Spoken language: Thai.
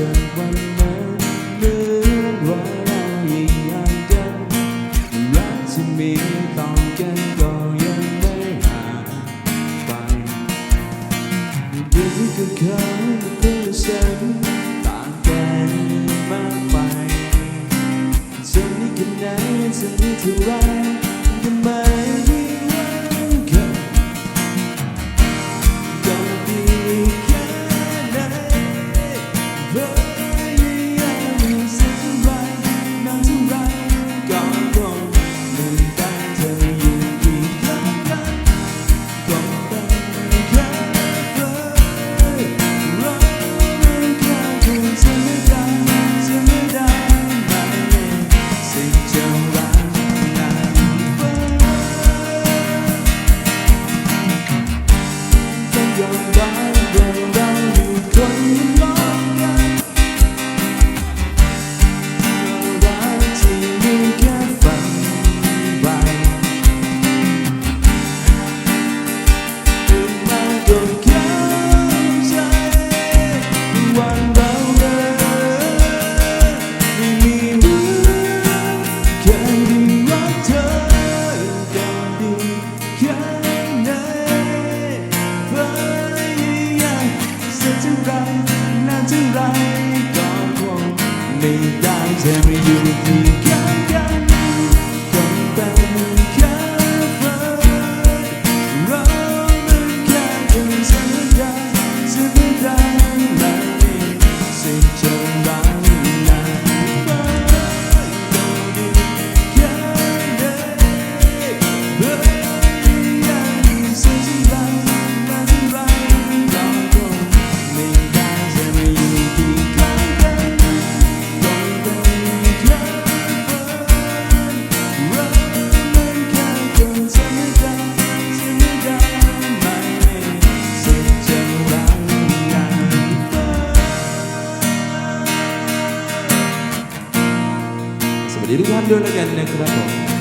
จากวันนั้นเหว่าเรายังห่างกันรักที่มีต่อกันก็ยังไม่ห่างไปดีกับเขาเพื่อฉันต่างกันมากไปจะมีกันไหนจะมีเท่าไร ไรก็คงไม่ได้จะไม่อยู่ที่ 내리고 한 절로 겠네 그러고